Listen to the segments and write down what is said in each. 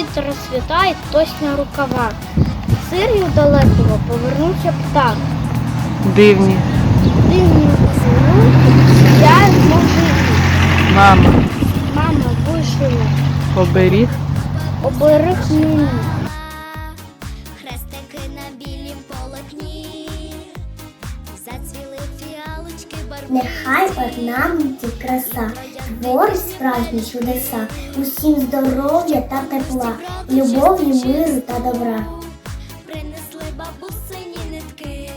світ розцвітає, хтось на рукавах. Сир'ю далекого повернувся птах. Дивні. Дивні поцілунки, я можливі. Мама, Мама вишила, оберіг. оберіг мені. Хрестики на білім полотні, зацвіли фіалочки барвні. Нехай орнаменті краса, творить справжні чудеса, усім здоров'я та тепла, любові, миру та добра. Принесли бабусині нитки,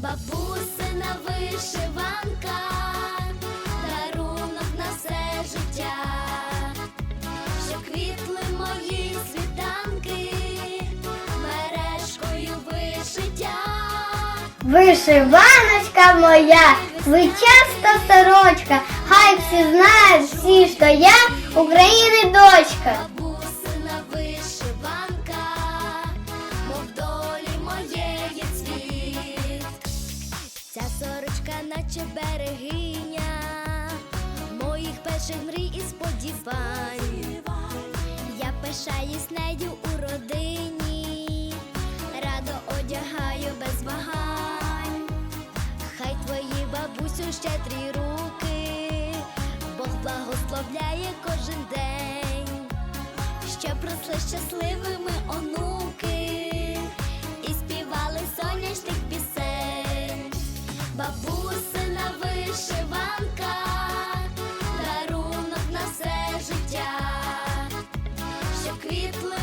бабусина вишиванка, дарунок на все життя, що квітли мої світанки, мережкою вишиття. Вишиваночка моя, звичайста сорочка, хай всі знають, всі, що я України дочка. Бабусина вишиванка, мов долі моєї цвіт. Ця сорочка, наче берегиня, моїх перших мрій і сподівань. Я пишаюсь нею у родині, радо одягаю без вагань. Хай твої бабусю щедрі руки, Бог благословляє кожен день, щоб росли щасливими онуки і співали сонячних пісень. Бабусина вишиванка, дарунок на все життя, що квітли